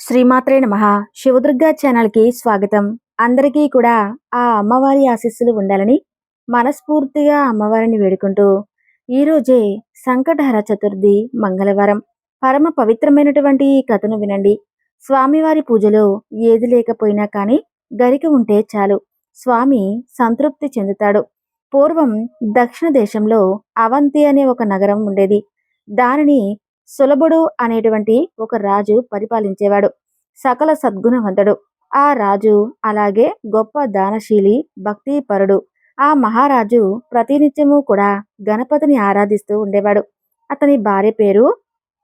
శ్రీమాత్రే నమ. శివదుర్గా ఛానల్కి స్వాగతం. అందరికీ కూడా ఆ అమ్మవారి ఆశీస్సులు ఉండాలని మనస్ఫూర్తిగా అమ్మవారిని వేడుకుంటూ ఈరోజే సంకటహర చతుర్థి మంగళవారం. పరమ పవిత్రమైనటువంటి ఈ కథను వినండి. స్వామివారి పూజలో ఏది లేకపోయినా కానీ గరిక ఉంటే చాలు. స్వామి సంతృప్తి చెందుతాడు. పూర్వం దక్షిణ దేశంలో అవంతి అనే ఒక నగరం ఉండేది. దానిని సులభుడు అనేటువంటి ఒక రాజు పరిపాలించేవాడు. సకల సద్గుణవంతుడు. ఆ రాజు అలాగే గొప్ప దానశీలి భక్తిపరుడు. ఆ మహారాజు ప్రతినిత్యము కూడా గణపతిని ఆరాధిస్తూ ఉండేవాడు. అతని భార్య పేరు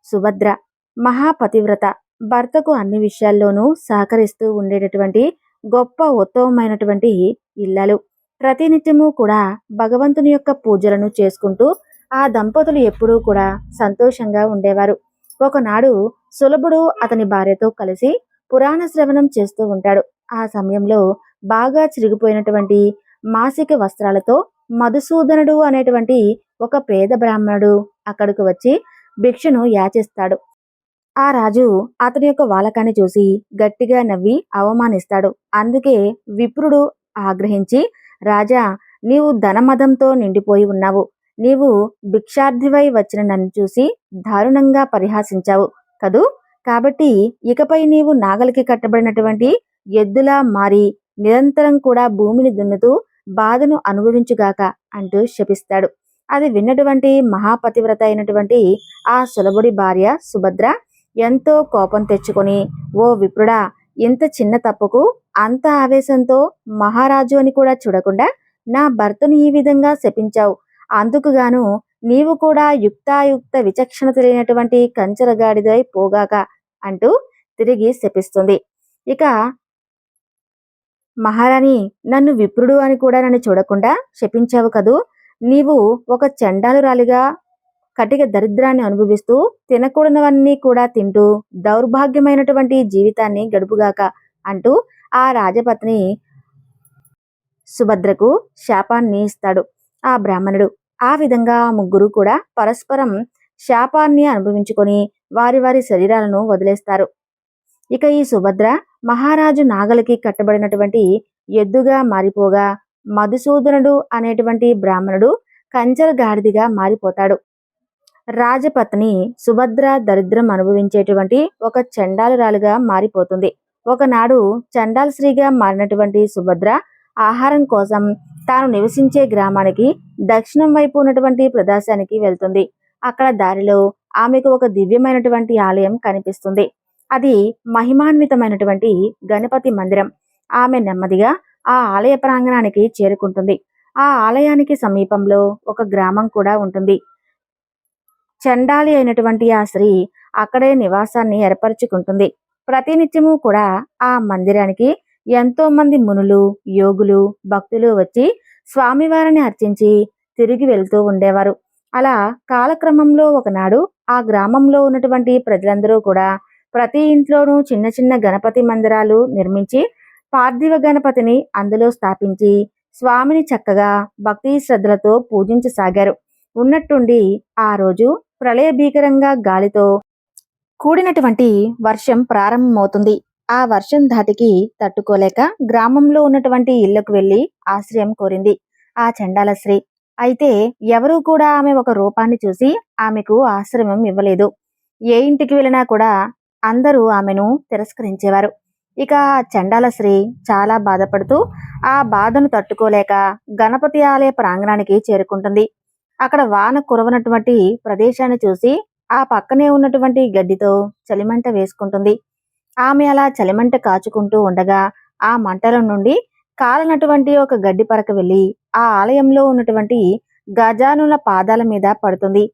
సుభద్ర. మహాపతివ్రత. భర్తకు అన్ని విషయాల్లోనూ సహకరిస్తూ ఉండేటటువంటి గొప్ప ఉత్తమమైనటువంటి ఇల్లలు. ప్రతినిత్యము కూడా భగవంతుని యొక్క పూజలను చేసుకుంటూ ఆ దంపతులు ఎప్పుడూ కూడా సంతోషంగా ఉండేవారు. ఒకనాడు సులభుడు అతని భార్యతో కలిసి పురాణ శ్రవణం చేస్తూ ఉంటాడు. ఆ సమయంలో బాగా చిరిగిపోయినటువంటి మాసిక వస్త్రాలతో మధుసూదనుడు అనేటువంటి ఒక పేద బ్రాహ్మణుడు అక్కడికి వచ్చి భిక్షను యాచిస్తాడు. ఆ రాజు అతని యొక్క వాలకాన్ని చూసి గట్టిగా నవ్వి అవమానిస్తాడు. అందుకే విప్రుడు ఆగ్రహించి రాజా నీవు ధనమదంతో నిండిపోయి ఉన్నావు. నీవు భిక్షార్థివై వచ్చిన నన్ను చూసి దారుణంగా పరిహాసించావు కదూ? కాబట్టి ఇకపై నీవు నాగలికి కట్టబడినటువంటి ఎద్దులా మారి నిరంతరం కూడా భూమిని దున్నుతూ బాధను అనుభవించుగాక అంటూ శపిస్తాడు. అది విన్నటువంటి మహాపతివ్రత అయినటువంటి ఆ సులభుడి భార్య సుభద్ర ఎంతో కోపం తెచ్చుకొని ఓ విప్రుడా ఇంత చిన్న తప్పుకు అంత ఆవేశంతో మహారాజు అని కూడా చూడకుండా నా భర్తను ఈ విధంగా శపించావు. అందుకుగాను నీవు కూడా యుక్తాయుక్త విచక్షణ తెలియనటువంటి కంచరగాడిదై పోగాక అంటూ తిరిగి శపిస్తుంది. ఇక మహారాణి నన్ను విప్రుడు అని కూడా నన్ను చూడకుండా శపించావు కదూ? నీవు ఒక చండాలురాలిగా కటిక దరిద్రాన్ని అనుభవిస్తూ తినకూడనవన్నీ కూడా తింటూ దౌర్భాగ్యమైనటువంటి జీవితాన్ని గడుపుగాక అంటూ ఆ రాజపత్ని సుభద్రకు శాపాన్ని ఇస్తాడు. ఆ బ్రాహ్మణుడు. ఆ విధంగా ఆ ముగ్గురు కూడా పరస్పరం శాపాన్ని అనుభవించుకొని వారి వారి శరీరాలను వదిలేస్తారు. ఇక ఈ సుభద్ర మహారాజు నాగలికి కట్టబడినటువంటి ఎద్దుగా మారిపోగా మధుసూదనుడు అనేటువంటి బ్రాహ్మణుడు కంచర గాడిదిగా మారిపోతాడు. రాజపత్ని సుభద్ర దరిద్రం అనుభవించేటువంటి ఒక చండాలురాలుగా మారిపోతుంది. ఒకనాడు చండాల స్త్రీగా మారినటువంటి సుభద్ర ఆహారం కోసం తాను నివసించే గ్రామానికి దక్షిణం వైపు ఉన్నటువంటి ప్రదేశానికి వెళ్తుంది. అక్కడ దారిలో ఆమెకు ఒక దివ్యమైనటువంటి ఆలయం కనిపిస్తుంది. అది మహిమాన్వితమైనటువంటి గణపతి మందిరం. ఆమె నెమ్మదిగా ఆ ఆలయ ప్రాంగణానికి చేరుకుంటుంది. ఆ ఆలయానికి సమీపంలో ఒక గ్రామం కూడా ఉంటుంది. చండాలి అయినటువంటి ఆ స్త్రీ అక్కడే నివాసాన్ని ఏర్పరచుకుంటుంది. ప్రతినిత్యము కూడా ఆ మందిరానికి ఎంతో మంది మునులు యోగులు భక్తులు వచ్చి స్వామివారిని అర్చించి తిరిగి వెళ్తూ ఉండేవారు. అలా కాలక్రమంలో ఒకనాడు ఆ గ్రామంలో ఉన్నటువంటి ప్రజలందరూ కూడా ప్రతి ఇంట్లోనూ చిన్న చిన్న గణపతి మందిరాలు నిర్మించి పార్థివ గణపతిని అందులో స్థాపించి స్వామిని చక్కగా భక్తి శ్రద్ధలతో పూజించసాగారు. ఉన్నట్టుండి ఆ రోజు ప్రళయ భీకరంగా గాలితో కూడినటువంటి వర్షం ప్రారంభమవుతుంది. ఆ వర్షం ధాటికి తట్టుకోలేక గ్రామంలో ఉన్నటువంటి ఇళ్ళకు వెళ్ళి ఆశ్రయం కోరింది ఆ చండాల అయితే ఎవరూ కూడా ఆమె ఒక రూపాన్ని చూసి ఆమెకు ఆశ్రమం ఇవ్వలేదు. ఏ ఇంటికి వెళ్ళినా కూడా అందరూ ఆమెను తిరస్కరించేవారు. ఇక చండాలశ్రీ చండాల చాలా బాధపడుతూ ఆ బాధను తట్టుకోలేక గణపతి ఆలయ ప్రాంగణానికి చేరుకుంటుంది. అక్కడ వాన కురవనటువంటి ప్రదేశాన్ని చూసి ఆ పక్కనే ఉన్నటువంటి గడ్డితో చలిమంట వేసుకుంటుంది. ఆమె అలా చలిమంట కాచుకుంటూ ఉండగా ఆ మంటల నుండి కాలనటువంటి ఒక గడ్డి పరక వెళ్ళి ఆ ఆలయంలో ఉన్నటువంటి గజానుల పాదాల మీద పడుతుంది.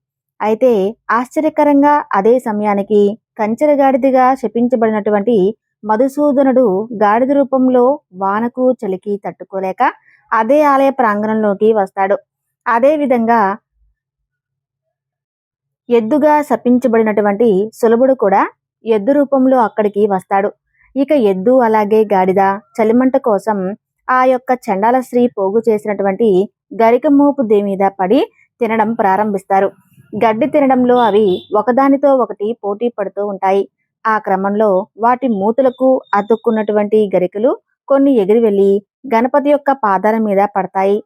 అయితే ఆశ్చర్యకరంగా అదే సమయానికి కంచెరగాడిదిగా శపించబడినటువంటి మధుసూదనుడు గాడిద రూపంలో వానకు చలికి తట్టుకోలేక అదే ఆలయ ప్రాంగణంలోకి వస్తాడు. అదే విధంగా ఎద్దుగా శపించబడినటువంటి సులభుడు కూడా ఎద్దు రూపంలో అక్కడికి వస్తాడు. ఇక ఎద్దు అలాగే గాడిద చలిమంట కోసం ఆ యొక్క చండాల స్త్రీ పోగు చేసినటువంటి గరికమూపు దే మీద పడి తినడం ప్రారంభిస్తారు. గడ్డి తినడంలో అవి ఒకదానితో ఒకటి పోటీ పడుతూ ఉంటాయి. ఆ క్రమంలో వాటి మూతులకు అతుక్కున్నటువంటి గరికలు కొన్ని ఎగిరి వెళ్ళి గణపతి యొక్క పాదాల మీద పడతాయి.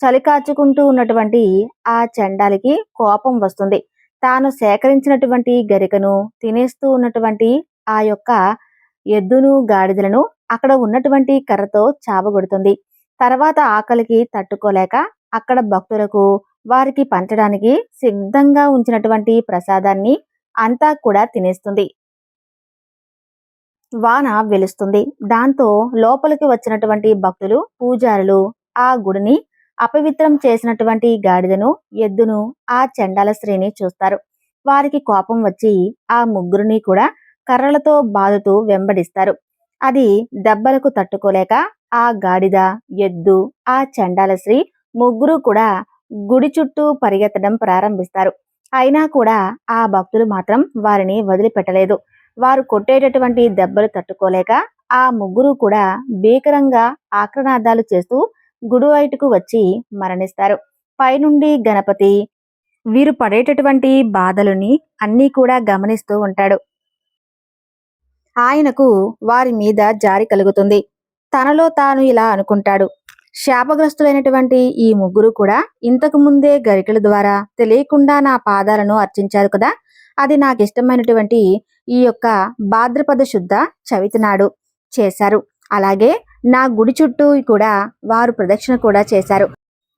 చలి కాచుకుంటూ ఉన్నటువంటి ఆ చండాలికి కోపం వస్తుంది. తాను సేకరించినటువంటి గరికను తినేస్తూ ఉన్నటువంటి ఆ యొక్క ఎద్దును గాడిదలను అక్కడ ఉన్నటువంటి కర్రతో చావగొడుతుంది. తర్వాత ఆకలికి తట్టుకోలేక అక్కడ భక్తులకు వారికి పంచడానికి సిద్ధంగా ఉంచినటువంటి ప్రసాదాన్ని అంతా కూడా తినేస్తుంది. వాన వెలుస్తుంది. దాంతో లోపలికి వచ్చినటువంటి భక్తులు పూజారులు ఆ గుడిని అపవిత్రం చేసినటువంటి గాడిదను ఎద్దును ఆ చండాల స్త్రీని చూస్తారు. వారికి కోపం వచ్చి ఆ ముగ్గురిని కూడా కర్రలతో బాదుతూ వెంబడిస్తారు. అది దెబ్బలకు తట్టుకోలేక ఆ గాడిద ఎద్దు ఆ చండాల స్త్రీ ముగ్గురు కూడా గుడి చుట్టూ పరిగెత్తడం ప్రారంభిస్తారు. అయినా కూడా ఆ భక్తులు మాత్రం వారిని వదిలిపెట్టలేదు. వారు కొట్టేటటువంటి దెబ్బలు తట్టుకోలేక ఆ ముగ్గురు కూడా భీకరంగా ఆక్రనాదాలు చేస్తూ గుడి వచ్చి మరణిస్తారు. పైనుండి గణపతి వీరు పడేటటువంటి బాధలని అన్నీ కూడా గమనిస్తూ ఉంటాడు. ఆయనకు వారి మీద జారి కలుగుతుంది. తనలో తాను ఇలా అనుకుంటాడు. శాపగ్రస్తులైనటువంటి ఈ ముగ్గురు కూడా ఇంతకు ముందే గరికల ద్వారా తెలియకుండా నా పాదాలను అర్చించారు కదా అది నాకు ఇష్టమైనటువంటి ఈ యొక్క భాద్రపద శుద్ధ చవితినాడు చేశారు. అలాగే నా గుడి చుట్టూ కూడా వారు ప్రదక్షిణ కూడా చేశారు.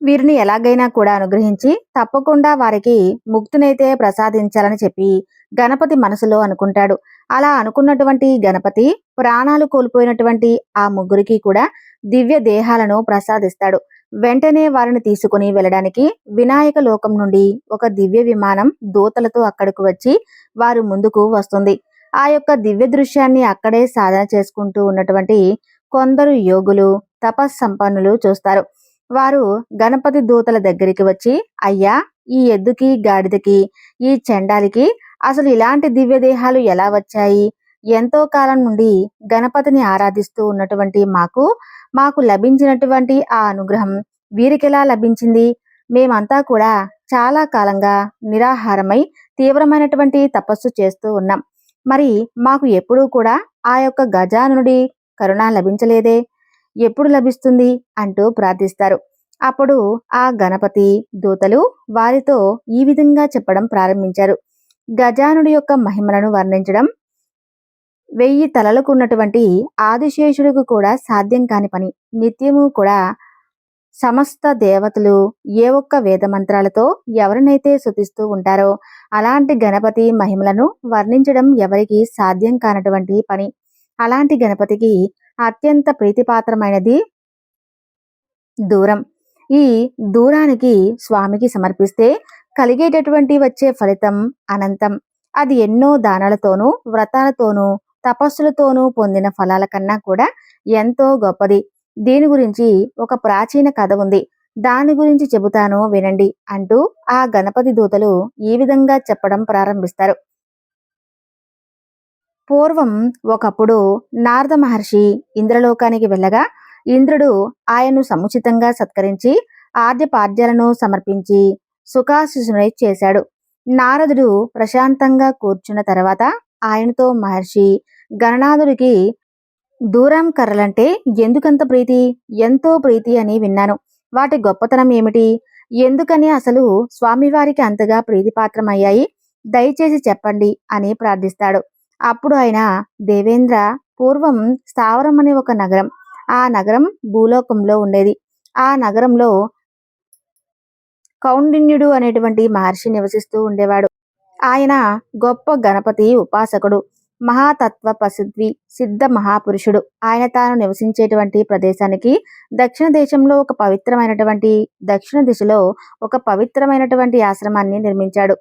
వీరిని ఎలాగైనా కూడా అనుగ్రహించి తప్పకుండా వారికి ముక్తినైతే ప్రసాదించాలని చెప్పి గణపతి మనసులో అనుకుంటాడు. అలా అనుకున్నటువంటి గణపతి ప్రాణాలు కోల్పోయినటువంటి ఆ ముగ్గురికి కూడా దివ్య దేహాలను ప్రసాదిస్తాడు. వెంటనే వారిని తీసుకుని వెళ్ళడానికి వినాయక లోకం నుండి ఒక దివ్య విమానం దూతలతో అక్కడికి వచ్చి వారు ముందుకు వస్తుంది. ఆ యొక్క దివ్య దృశ్యాన్ని అక్కడే సాధన చేసుకుంటూ ఉన్నటువంటి కొందరు యోగులు తపస్సంపన్నులు చూస్తారు. వారు గణపతి దూతల దగ్గరికి వచ్చి అయ్యా ఈ ఎద్దుకి గాడిదకి ఈ చెండాలికి అసలు ఇలాంటి దివ్య దేహాలు ఎలా వచ్చాయి? ఎంతో కాలం నుండి గణపతిని ఆరాధిస్తూ ఉన్నటువంటి మాకు మాకు లభించినటువంటి ఆ అనుగ్రహం వీరికెలా లభించింది? మేమంతా కూడా చాలా కాలంగా నిరాహారమై తీవ్రమైనటువంటి తపస్సు చేస్తూ ఉన్నాం. మరి మాకు ఎప్పుడూ కూడా ఆ యొక్క గజానుడి కరుణ లభించలేదే. ఎప్పుడు లభిస్తుంది? అంటూ ప్రార్థిస్తారు. అప్పుడు ఆ గణపతి దూతలు వారితో ఈ విధంగా చెప్పడం ప్రారంభించారు. గజానుడి యొక్క మహిమలను వర్ణించడం వెయ్యి తలలకు ఉన్నటువంటి ఆదిశేషుడికి కూడా సాధ్యం కాని పని. నిత్యము కూడా సమస్త దేవతలు ఏ ఒక్క వేద మంత్రాలతో ఎవరినైతే శుతిస్తూ ఉంటారో అలాంటి గణపతి మహిమలను వర్ణించడం ఎవరికి సాధ్యం కానటువంటి పని. అలాంటి గణపతికి అత్యంత ప్రీతిపాత్రమైనది దూరం. ఈ దూరానికి స్వామికి సమర్పిస్తే కలిగేటటువంటి వచ్చే ఫలితం అనంతం. అది ఎన్నో దానాలతోనూ వ్రతాలతోనూ తపస్సులతోనూ పొందిన ఫలాల కన్నా కూడా ఎంతో గొప్పది. దీని గురించి ఒక ప్రాచీన కథ ఉంది. దాని గురించి చెబుతాను వినండి అంటూ ఆ గణపతి దూతలు ఈ విధంగా చెప్పడం ప్రారంభిస్తారు. పూర్వం ఒకప్పుడు నారద మహర్షి ఇంద్రలోకానికి వెళ్ళగా ఇంద్రుడు ఆయన్ను సముచితంగా సత్కరించి ఆద్యపాద్యాలను సమర్పించి సుఖాశిషునై చేశాడు. నారదుడు ప్రశాంతంగా కూర్చున్న తర్వాత ఆయనతో మహర్షి గణనాథుడికి దూరం కర్రలంటే ఎందుకంత ప్రీతి? ఎంతో ప్రీతి అని విన్నాను. వాటి గొప్పతనం ఏమిటి? ఎందుకని అసలు స్వామివారికి అంతగా ప్రీతిపాత్రమయ్యాయి? దయచేసి చెప్పండి అని ప్రార్థిస్తాడు. అప్పుడు ఆయన దేవేంద్ర పూర్వం స్థావరం అనే ఒక నగరం. ఆ నగరం భూలోకంలో ఉండేది. ఆ నగరంలో కౌండిన్యుడు అనేటువంటి మహర్షి నివసిస్తూ ఉండేవాడు. ఆయన గొప్ప గణపతి ఉపాసకుడు మహాతత్వ ప్రసిద్ధి సిద్ధ మహాపురుషుడు. ఆయన తాను నివసించేటువంటి ప్రదేశానికి దక్షిణ దేశంలో ఒక పవిత్రమైనటువంటి దక్షిణ దిశలో ఒక పవిత్రమైనటువంటి ఆశ్రమాన్ని నిర్మించాడు.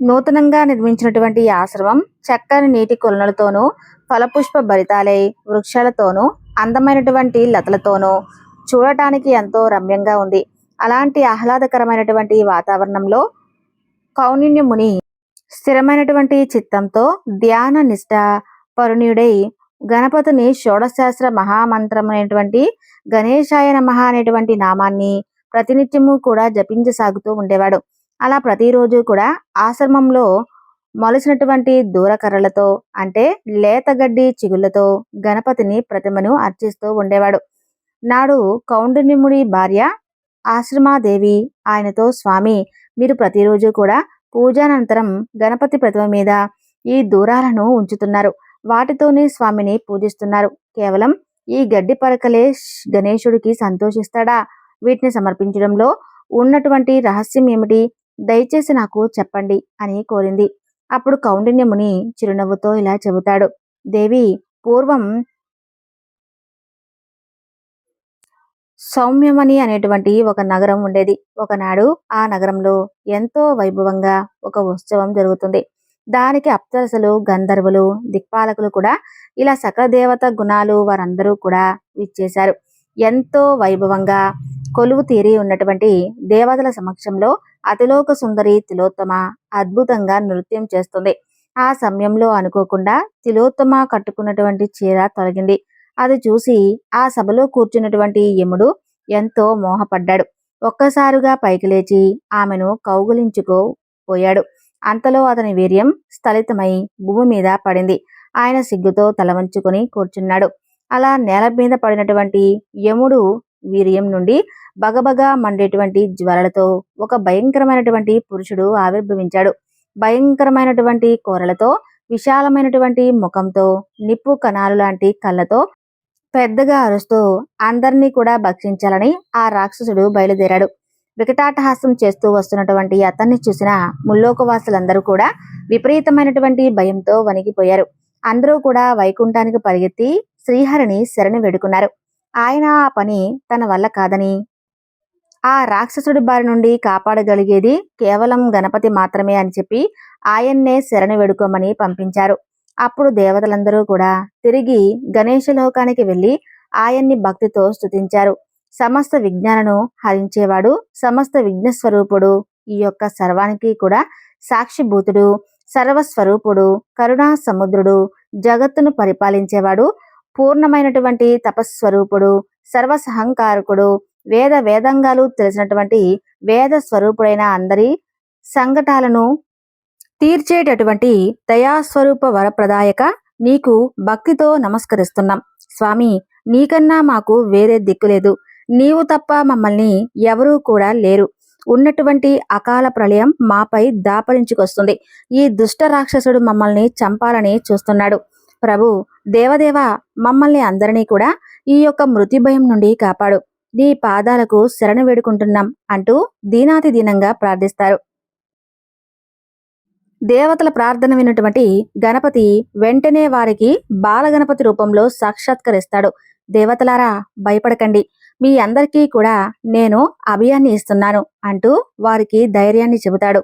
నూతనంగా నిర్మించినటువంటి ఈ ఆశ్రమం చక్కని నీటి కొలనులతోనూ ఫలపుష్ప భరితాలై వృక్షాలతోనూ అందమైనటువంటి లతలతోనూ చూడటానికి ఎంతో రమ్యంగా ఉంది. అలాంటి ఆహ్లాదకరమైనటువంటి వాతావరణంలో కౌనిన్య ముని స్థిరమైనటువంటి చిత్తంతో ధ్యాన నిష్ట పరుణ్యుడై గణపతిని షోడశాస్త్ర మహామంత్రమైనటువంటి గణేశాయ నమ అనేటువంటి నామాన్ని ప్రతినిత్యము కూడా జపించసాగుతూ ఉండేవాడు. అలా ప్రతిరోజు కూడా ఆశ్రమంలో మొలిచినటువంటి దూరకర్రలతో అంటే లేతగడ్డి చిగుళ్ళతో గణపతిని ప్రతిమను అర్చిస్తూ ఉండేవాడు. నాడు కౌండిన్యముడి భార్య ఆశ్రమాదేవి ఆయనతో స్వామి మీరు ప్రతిరోజు కూడా పూజానంతరం గణపతి ప్రతిమ మీద ఈ దూరాలను ఉంచుతున్నారు. వాటితోనే స్వామిని పూజిస్తున్నారు. కేవలం ఈ గడ్డి పరకలే గణేశుడికి సంతోషిస్తాడా? వీటిని సమర్పించడంలో ఉన్నటువంటి రహస్యం ఏమిటి? దయచేసి నాకు చెప్పండి అని కోరింది. అప్పుడు కౌండిన్యముని చిరునవ్వుతో ఇలా చెబుతాడు. దేవి పూర్వం సౌమ్యమణి అనేటువంటి ఒక నగరం ఉండేది. ఒకనాడు ఆ నగరంలో ఎంతో వైభవంగా ఒక ఉత్సవం జరుగుతుంది. దానికి అప్సరసలు గంధర్వులు దిక్పాలకులు కూడా ఇలా సకల దేవత గుణాలు వారందరూ కూడా విచ్చేశారు. ఎంతో వైభవంగా కొలువు తీరి ఉన్నటువంటి దేవతల సమక్షంలో అతిలోక సుందరి తిలోత్తమ అద్భుతంగా నృత్యం చేస్తుంది. ఆ సమయంలో అనుకోకుండా తిలోత్తమ కట్టుకున్నటువంటి చీర తొలగింది. అది చూసి ఆ సభలో కూర్చున్నటువంటి యముడు ఎంతో మోహపడ్డాడు. ఒక్కసారిగా పైకి లేచి ఆమెను కౌగులించుకోపోయాడు అంతలో అతని వీర్యం స్థలితమై భూమి మీద పడింది. ఆయన సిగ్గుతో తలవంచుకొని కూర్చున్నాడు. అలా నేల మీద పడినటువంటి యముడు వీర్యం నుండి బగబగా మండేటువంటి జ్వరలతో ఒక భయంకరమైనటువంటి పురుషుడు ఆవిర్భవించాడు. భయంకరమైనటువంటి కూరలతో విశాలమైనటువంటి ముఖంతో నిప్పు కణాలు లాంటి కళ్ళతో పెద్దగా అరుస్తూ అందరినీ కూడా భక్షించాలని ఆ రాక్షసుడు బయలుదేరాడు. వికటాటహాసం చేస్తూ వస్తున్నటువంటి అతన్ని చూసిన ముల్లోకవాసులందరూ కూడా విపరీతమైనటువంటి భయంతో వణికిపోయారు. అందరూ కూడా వైకుంఠానికి పరిగెత్తి శ్రీహరిని శరణి వేడుకున్నారు. ఆయన ఆ పని తన వల్ల కాదని. ఆ రాక్షసుడి బారి నుండి కాపాడగలిగేది కేవలం గణపతి మాత్రమే అని చెప్పి ఆయన్నే శరణి వేడుకోమని పంపించారు. అప్పుడు దేవతలందరూ కూడా తిరిగి గణేష లోకానికి వెళ్ళి ఆయన్ని భక్తితో స్తుతించారు. సమస్త విజ్ఞానను హరించేవాడు సమస్త విఘ్న స్వరూపుడు ఈ యొక్క సర్వానికి కూడా సాక్షిభూతుడు సర్వస్వరూపుడు కరుణా సముద్రుడు జగత్తును పరిపాలించేవాడు పూర్ణమైనటువంటి తపస్వరూపుడు సర్వసహంకారకుడు వేద వేదంగాలు తెలిసినటువంటి వేద స్వరూపుడైన అందరి సంఘటాలను తీర్చేటటువంటి దయాస్వరూప వరప్రదాయక నీకు భక్తితో నమస్కరిస్తున్నాం. స్వామి నీకన్నా మాకు వేరే దిక్కు లేదు. నీవు తప్ప మమ్మల్ని ఎవరూ కూడా లేరు. ఉన్నటువంటి అకాల ప్రళయం మాపై దాపరించుకొస్తుంది. ఈ దుష్ట రాక్షసుడు మమ్మల్ని చంపాలని చూస్తున్నాడు. ప్రభు దేవదేవ మమ్మల్ని అందరినీ కూడా ఈ యొక్క మృతి భయం నుండి కాపాడు. నీ పాదాలకు శరణు వేడుకుంటున్నాం అంటూ దీనాతి దీనంగా ప్రార్థిస్తారు. దేవతల ప్రార్థన విన్నటువంటి గణపతి వెంటనే వారికి బాలగణపతి రూపంలో సాక్షాత్కరిస్తాడు. దేవతలారా భయపడకండి. మీ అందరికీ కూడా నేను అభయాన్ని ఇస్తున్నాను అంటూ వారికి ధైర్యాన్ని చెబుతాడు.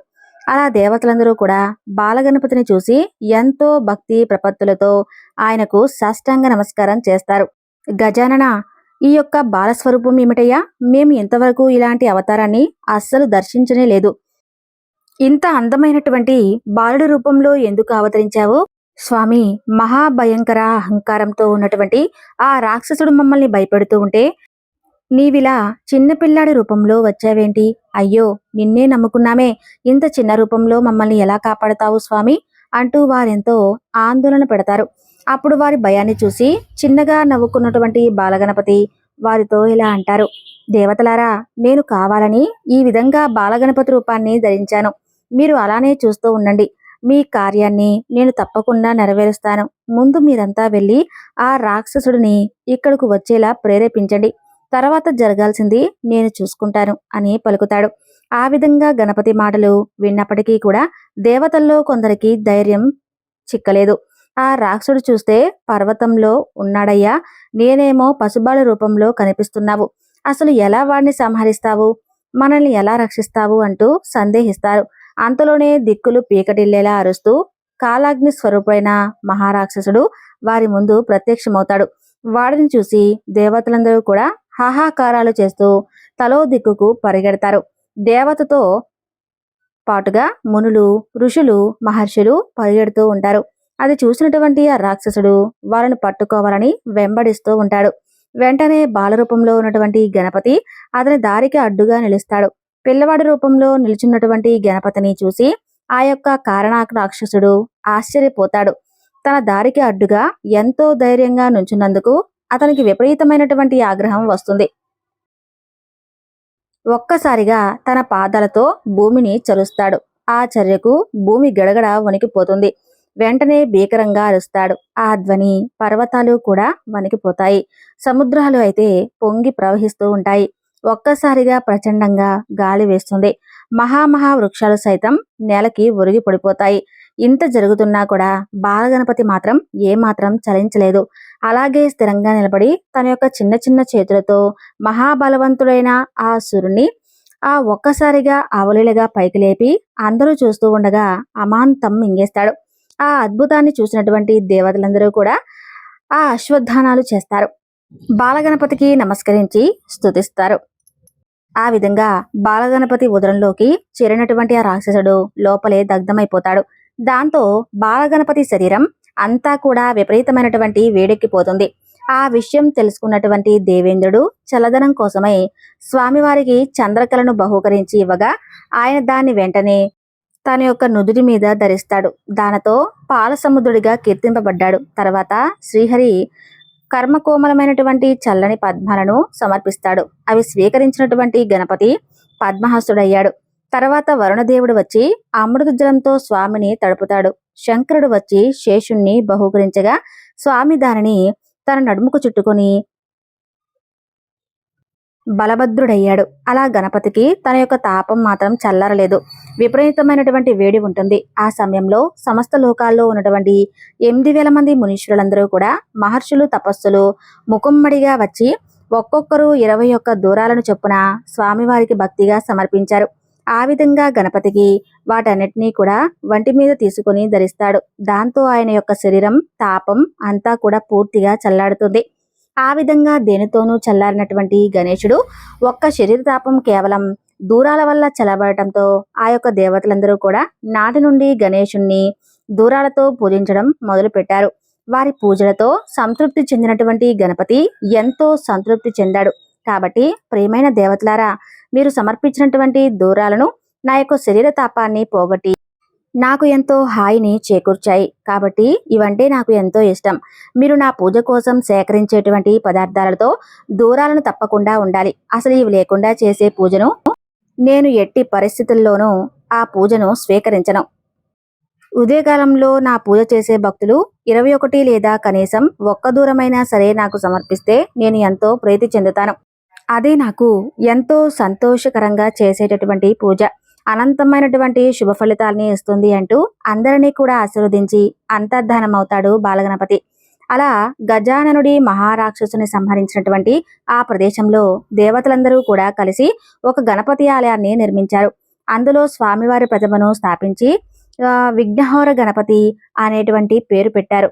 అలా దేవతలందరూ కూడా బాలగణపతిని చూసి ఎంతో భక్తి ప్రపత్తులతో ఆయనకు సాష్టాంగ నమస్కారం చేస్తారు. గజానన ఈ యొక్క బాలస్వరూపం ఏమిటయ్యా? మేము ఇంతవరకు ఇలాంటి అవతారాన్ని అస్సలు దర్శించనే లేదు. ఇంత అందమైనటువంటి బాలుడి రూపంలో ఎందుకు అవతరించావు? స్వామి మహాభయంకర అహంకారంతో ఉన్నటువంటి ఆ రాక్షసుడు మమ్మల్ని భయపెడుతూ ఉంటే నీవిలా చిన్నపిల్లాడి రూపంలో వచ్చావేంటి? అయ్యో నిన్నే నమ్ముకున్నామే. ఇంత చిన్న రూపంలో మమ్మల్ని ఎలా కాపాడతావు స్వామి? అంటూ వారెంతో ఆందోళన పెడతారు. అప్పుడు వారి భయాన్ని చూసి చిన్నగా నవ్వుకున్నటువంటి బాలగణపతి వారితో ఇలా అంటారు. దేవతలారా నేను కావాలని ఈ విధంగా బాలగణపతి రూపాన్ని ధరించాను. మీరు అలానే చూస్తూ ఉండండి. మీ కార్యాన్ని నేను తప్పకుండా నెరవేరుస్తాను. ముందు మీరంతా వెళ్ళి ఆ రాక్షసుడిని ఇక్కడకు వచ్చేలా ప్రేరేపించండి. తర్వాత జరగాల్సింది నేను చూసుకుంటాను అని పలుకుతాడు. ఆ విధంగా గణపతి మాటలు విన్నప్పటికీ కూడా దేవతల్లో కొందరికి ధైర్యం చిక్కలేదు. ఆ రాక్షసుడు చూస్తే పర్వతంలో ఉన్నాడయ్యా నేనేమో పశుబాల రూపంలో కనిపిస్తున్నావు. అసలు ఎలా వాడిని సంహరిస్తావు? మనల్ని ఎలా రక్షిస్తావు? అంటూ సందేహిస్తారు. అంతలోనే దిక్కులు పీకటిల్లేలా అరుస్తూ కాలాగ్ని స్వరూపుడైన మహారాక్షసుడు వారి ముందు ప్రత్యక్షమవుతాడు. వాడిని చూసి దేవతలందరూ కూడా హాహాకారాలు చేస్తూ తలో దిక్కుకు పరిగెడతారు. దేవతతో పాటుగా మునులు ఋషులు మహర్షులు పరిగెడుతూ ఉంటారు. అది చూసినటువంటి ఆ రాక్షసుడు వారిని పట్టుకోవాలని వెంబడిస్తూ ఉంటాడు. వెంటనే బాలరూపంలో ఉన్నటువంటి గణపతి అతని దారికి అడ్డుగా నిలుస్తాడు. పిల్లవాడి రూపంలో నిలుచున్నటువంటి గణపతిని చూసి ఆ యొక్క కారణాక రాక్షసుడు ఆశ్చర్యపోతాడు. తన దారికి అడ్డుగా ఎంతో ధైర్యంగా నుంచున్నందుకు అతనికి విపరీతమైనటువంటి ఆగ్రహం వస్తుంది. ఒక్కసారిగా తన పాదాలతో భూమిని చరుస్తాడు. ఆ చర్యకు భూమి గడగడ వణికిపోతుంది. వెంటనే భీకరంగా అరుస్తాడు. ఆ ధ్వని పర్వతాలు కూడా వణికిపోతాయి. సముద్రాలు అయితే పొంగి ప్రవహిస్తూ ఉంటాయి. ఒక్కసారిగా ప్రచండంగా గాలి వేస్తుంది. మహామహా వృక్షాలు సైతం నేలకి ఒరిగి పడిపోతాయి. ఇంత జరుగుతున్నా కూడా బాలగణపతి మాత్రం ఏమాత్రం చలించలేదు. అలాగే స్థిరంగా నిలబడి తన యొక్క చిన్న చిన్న చేతులతో మహాబలవంతుడైన ఆ సురుని ఆ ఒక్కసారిగా అవలీలగా పైకి లేపి అందరూ చూస్తూ ఉండగా అమాంతం మింగేస్తాడు. ఆ అద్భుతాన్ని చూసినటువంటి దేవతలందరూ కూడా ఆ అశ్వత్థానాలు చేస్తారు. బాలగణపతికి నమస్కరించి స్తుతిస్తారు. ఆ విధంగా బాలగణపతి ఉదరంలోకి చేరినటువంటి ఆ రాక్షసుడు లోపలే దగ్ధమైపోతాడు. దాంతో బాలగణపతి శరీరం అంతా కూడా విపరీతమైనటువంటి వేడెక్కిపోతుంది. ఆ విషయం తెలుసుకున్నటువంటి దేవేంద్రుడు చల్లదనం కోసమై స్వామివారికి చంద్రకళను బహుకరించి ఇవ్వగా ఆయన దాన్ని వెంటనే తన యొక్క నుదుటి మీద ధరిస్తాడు. దానితో పాలసముద్రుడిగా కీర్తింపబడ్డాడు. తర్వాత శ్రీహరి కర్మకోమలమైనటువంటి చల్లని పద్మాలను సమర్పిస్తాడు. అవి స్వీకరించినటువంటి గణపతి పద్మహస్తుడయ్యాడు. తర్వాత వరుణదేవుడు వచ్చి అమృతజలంతో స్వామిని తడుపుతాడు. శంకరుడు వచ్చి శేషుణ్ణి బహుకరించగా స్వామి దానిని తన నడుముకు చుట్టుకొని బలభద్రుడయ్యాడు. అలా గణపతికి తన యొక్క తాపం మాత్రం చల్లరలేదు. విపరీతమైనటువంటి వేడి ఉంటుంది. ఆ సమయంలో సమస్త లోకాల్లో ఉన్నటువంటి ఎనిమిది వేల మంది మునీశ్వరులందరూ కూడా మహర్షులు తపస్సులు ముఖమ్మడిగా వచ్చి ఒక్కొక్కరు ఇరవై ఒక్క దూరాలను చొప్పున స్వామివారికి భక్తిగా సమర్పించారు. ఆ విధంగా గణపతికి వాటన్నిటినీ కూడా వంటి మీద తీసుకొని ధరిస్తాడు. దాంతో ఆయన యొక్క శరీరం తాపం అంతా కూడా పూర్తిగా చల్లాడుతుంది ఆ విధంగా దేనితోనూ చల్లారినటువంటి గణేశుడు ఒక్క శరీర తాపం కేవలం దూరాల వల్ల చల్లబడటంతో ఆ యొక్క దేవతలందరూ కూడా నాటి నుండి గణేశుణ్ణి దూరాలతో పూజించడం మొదలు పెట్టారు వారి పూజలతో సంతృప్తి చెందినటువంటి గణపతి ఎంతో సంతృప్తి చెందాడు. కాబట్టి ప్రియమైన దేవతలారా మీరు సమర్పించినటువంటి దూరాలను నా యొక్క శరీర తాపాన్ని పోగొట్టి నాకు ఎంతో హాయిని చేకూర్చాయి. కాబట్టి ఇవంటే నాకు ఎంతో ఇష్టం. మీరు నా పూజ కోసం సేకరించేటువంటి పదార్థాలతో దూరాలను తప్పకుండా ఉండాలి. అసలు ఇవి లేకుండా చేసే పూజను నేను ఎట్టి పరిస్థితుల్లోనూ ఆ పూజను స్వీకరించను. ఉదయకాలంలో నా పూజ చేసే భక్తులు ఇరవై ఒకటి లేదా కనీసం ఒక్క దూరమైనా సరే నాకు సమర్పిస్తే నేను ఎంతో ప్రీతి చెందుతాను. అదే నాకు ఎంతో సంతోషకరంగా చేసేటటువంటి పూజ. అనంతమైనటువంటి శుభ ఫలితాల్ని ఇస్తుంది అంటూ అందరినీ కూడా ఆశీర్వదించి అంతర్ధానమవుతాడు బాలగణపతి. అలా గజాననుడి మహారాక్షసుని సంహరించినటువంటి ఆ ప్రదేశంలో దేవతలందరూ కూడా కలిసి ఒక గణపతి ఆలయాన్ని నిర్మించారు. అందులో స్వామివారి ప్రతిమను స్థాపించి విఘ్నహోర గణపతి అనేటువంటి పేరు పెట్టారు.